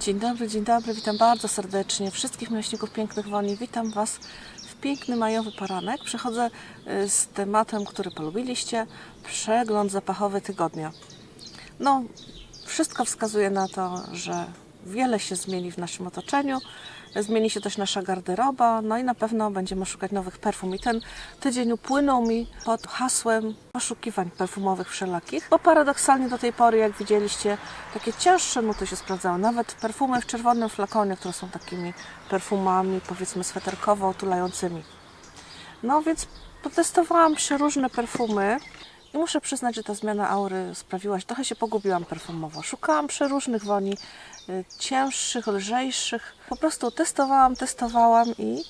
Dzień dobry, dzień dobry, witam bardzo serdecznie wszystkich miłośników pięknych woni. Witam Was w piękny majowy poranek. Przychodzę y, z tematem, który polubiliście, przegląd zapachowy tygodnia. No, wszystko wskazuje na to, że wiele się zmieni w naszym otoczeniu. Zmieni się też nasza garderoba, no i na pewno będziemy szukać nowych perfum. I ten tydzień upłynął mi pod hasłem poszukiwań perfumowych wszelakich, bo paradoksalnie do tej pory, jak widzieliście, takie cięższe nuty się sprawdzały. Nawet perfumy w czerwonym flakonie, które są takimi perfumami, powiedzmy, sweterkowo otulającymi. No więc potestowałam przeróżne perfumy i muszę przyznać, że ta zmiana aury sprawiła, że trochę się pogubiłam perfumowo. Szukałam przeróżnych woni, y, cięższych, lżejszych. Po prostu testowałam, testowałam i,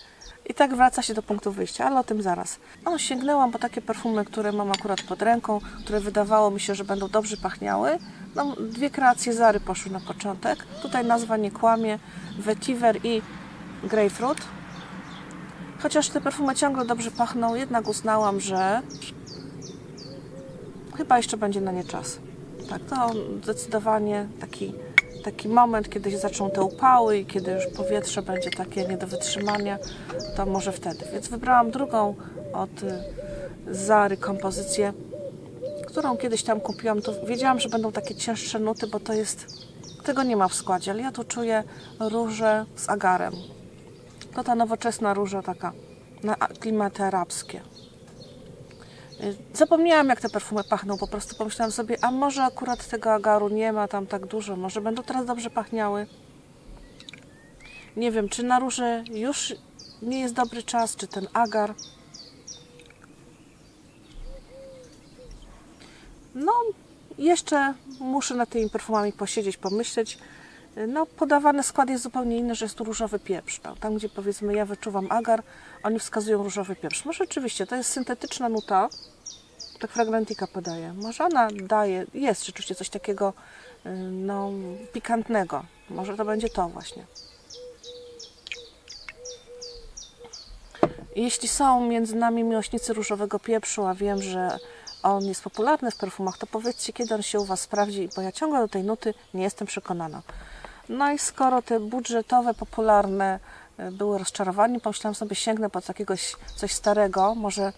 i tak wraca się do punktu wyjścia, ale o tym zaraz. No, sięgnęłam po takie perfumy, które mam akurat pod ręką, które wydawało mi się, że będą dobrze pachniały. No, dwie kreacje Zary poszły na początek. Tutaj nazwa nie kłamie. Vetiver i Grapefruit. Chociaż te perfumy ciągle dobrze pachną, jednak uznałam, że chyba jeszcze będzie na nie czas. Tak, to zdecydowanie taki, taki moment, kiedy się zaczną te upały i kiedy już powietrze będzie takie nie do wytrzymania, to może wtedy. Więc wybrałam drugą od y, Zary kompozycję, którą kiedyś tam kupiłam. To wiedziałam, że będą takie cięższe nuty, bo to jest, tego nie ma w składzie, ale ja tu czuję róże z agarem. To ta nowoczesna róża taka na klimaty arabskie. Y, Zapomniałam, jak te perfumy pachną. Po prostu pomyślałam sobie, a może akurat tego agaru nie ma tam tak dużo, może będą teraz dobrze pachniały. Nie wiem, czy na róże już nie jest dobry czas, czy ten agar. No, jeszcze muszę nad tymi perfumami posiedzieć, pomyśleć. No, podawany skład jest zupełnie inny, że jest tu różowy pieprz. No, tam, gdzie powiedzmy ja wyczuwam agar, oni wskazują różowy pieprz. Może rzeczywiście to jest syntetyczna nuta, tak fragmentika podaje. Może ona daje, jest rzeczywiście coś takiego no, pikantnego. Może to będzie to właśnie. Jeśli są między nami miłośnicy różowego pieprzu, a wiem, że on jest popularny w perfumach, to powiedzcie, kiedy on się u Was sprawdzi, bo ja ciągle do tej nuty nie jestem przekonana. No i skoro te budżetowe, popularne y, były rozczarowaniem, pomyślałam sobie, sięgnę po jakiegoś coś starego, może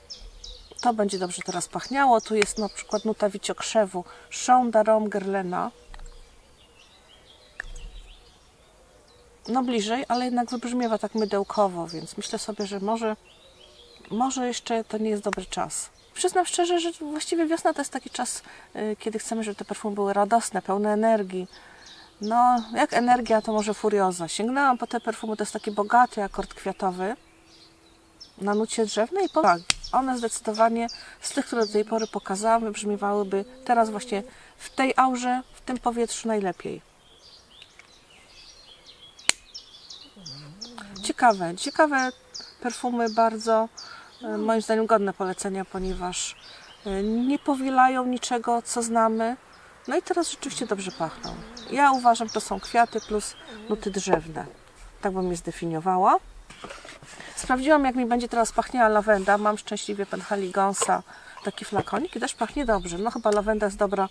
to będzie dobrze teraz pachniało. Tu jest na przykład nuta wiciokrzewu Chant Guerlaina. No bliżej, ale jednak wybrzmiewa tak mydełkowo, więc myślę sobie, że może, może jeszcze to nie jest dobry czas. Przyznam szczerze, że właściwie wiosna to jest taki czas, y, kiedy chcemy, żeby te perfumy były radosne, pełne energii. No, jak energia, to może furioza. Sięgnęłam po te perfumy, to jest taki bogaty akord kwiatowy na nucie drzewnej. i po- Tak, one zdecydowanie z tych, które do tej pory pokazałam, wybrzmiewałyby teraz właśnie w tej aurze, w tym powietrzu najlepiej. Ciekawe, ciekawe perfumy, bardzo e, moim zdaniem godne polecenia, ponieważ e, nie powielają niczego, co znamy. No i teraz rzeczywiście dobrze pachną. Ja uważam, to są kwiaty plus nuty drzewne. Tak bym je zdefiniowała. Sprawdziłam, jak mi będzie teraz pachniała lawenda. Mam szczęśliwie Penhaligonsa, taki flakonik i też pachnie dobrze. No chyba lawenda jest dobra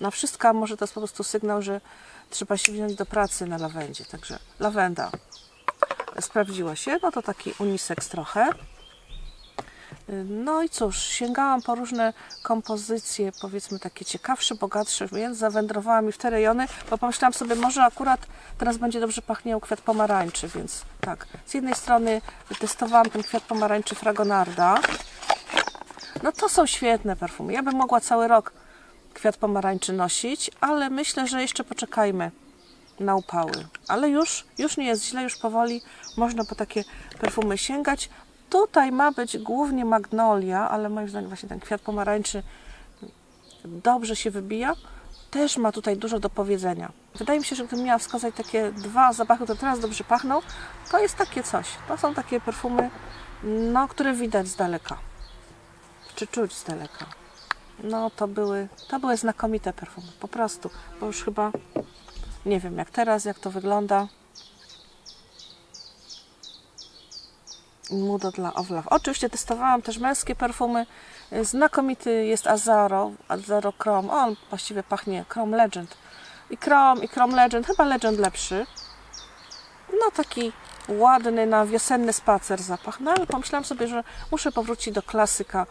na wszystko, może to jest po prostu sygnał, że trzeba się wziąć do pracy na lawendzie. Także lawenda sprawdziła się. No to taki unisex trochę. No i cóż, sięgałam po różne kompozycje, powiedzmy takie ciekawsze, bogatsze, więc zawędrowałam i w te rejony, bo pomyślałam sobie, może akurat teraz będzie dobrze pachniał kwiat pomarańczy, więc tak. Z jednej strony testowałam ten kwiat pomarańczy Fragonarda. No to są świetne perfumy. Ja bym mogła cały rok kwiat pomarańczy nosić, ale myślę, że jeszcze poczekajmy na upały. Ale już, już nie jest źle, już powoli można po takie perfumy sięgać. Tutaj ma być głównie magnolia, ale moim zdaniem właśnie ten kwiat pomarańczy dobrze się wybija. Też ma tutaj dużo do powiedzenia. Wydaje mi się, że gdybym miała wskazać takie dwa zapachy, które teraz dobrze pachną, to jest takie coś. To są takie perfumy, no, które widać z daleka. Czy czuć z daleka. No, to były, to były znakomite perfumy, po prostu. Bo już chyba nie wiem jak teraz, jak to wygląda. Mudo dla Ovlaf. Oczywiście testowałam też męskie perfumy. Znakomity jest Azaro, Azaro Chrome. On właściwie pachnie Chrome Legend. I Chrome, i Chrome Legend, chyba Legend lepszy. No taki ładny na wiosenny spacer zapach. No ale pomyślałam sobie, że muszę powrócić do klasyka,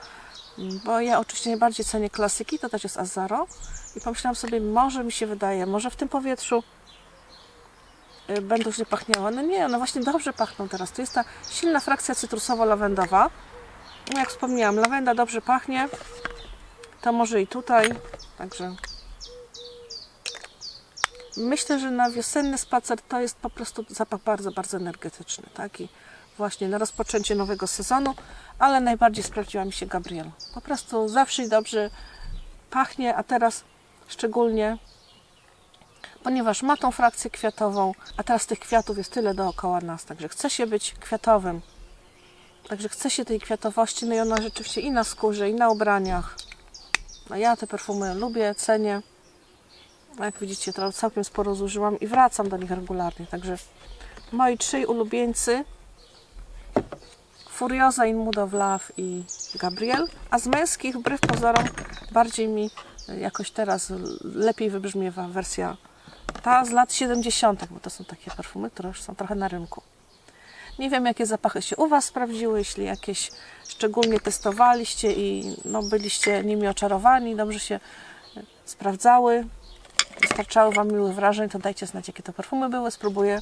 bo ja oczywiście najbardziej cenię klasyki, to też jest Azaro. I pomyślałam sobie, może mi się wydaje, może w tym powietrzu będą źle pachniały. No nie, one właśnie dobrze pachną teraz. To jest ta silna frakcja cytrusowo-lawendowa. No jak wspomniałam, lawenda dobrze pachnie. To może i tutaj. Także myślę, że na wiosenny spacer to jest po prostu zapach bardzo, bardzo energetyczny. Taki właśnie na rozpoczęcie nowego sezonu, ale najbardziej sprawdziła mi się Gabriel. Po prostu zawsze dobrze pachnie, a teraz szczególnie ponieważ ma tą frakcję kwiatową, a teraz tych kwiatów jest tyle dookoła nas, także chce się być kwiatowym. Także chce się tej kwiatowości, no i ona rzeczywiście i na skórze, i na ubraniach. No ja te perfumy lubię, cenię. A jak widzicie, to całkiem sporo zużyłam i wracam do nich regularnie. Także moi trzej ulubieńcy Furiosa in Mood of Love i Gabriel. A z męskich, wbrew pozorom, bardziej mi jakoś teraz lepiej wybrzmiewa wersja ta z lat 70., bo to są takie perfumy, które już są trochę na rynku. Nie wiem, jakie zapachy się u Was sprawdziły, jeśli jakieś szczególnie testowaliście i no, byliście nimi oczarowani, dobrze się e, sprawdzały, dostarczały Wam miłych wrażeń, to dajcie znać, jakie to perfumy były. Spróbuję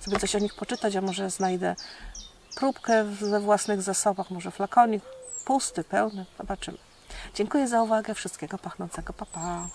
sobie coś o nich poczytać, a może znajdę próbkę we własnych zasobach, może flakonik pusty, pełny, zobaczymy. Dziękuję za uwagę, wszystkiego pachnącego, pa pa.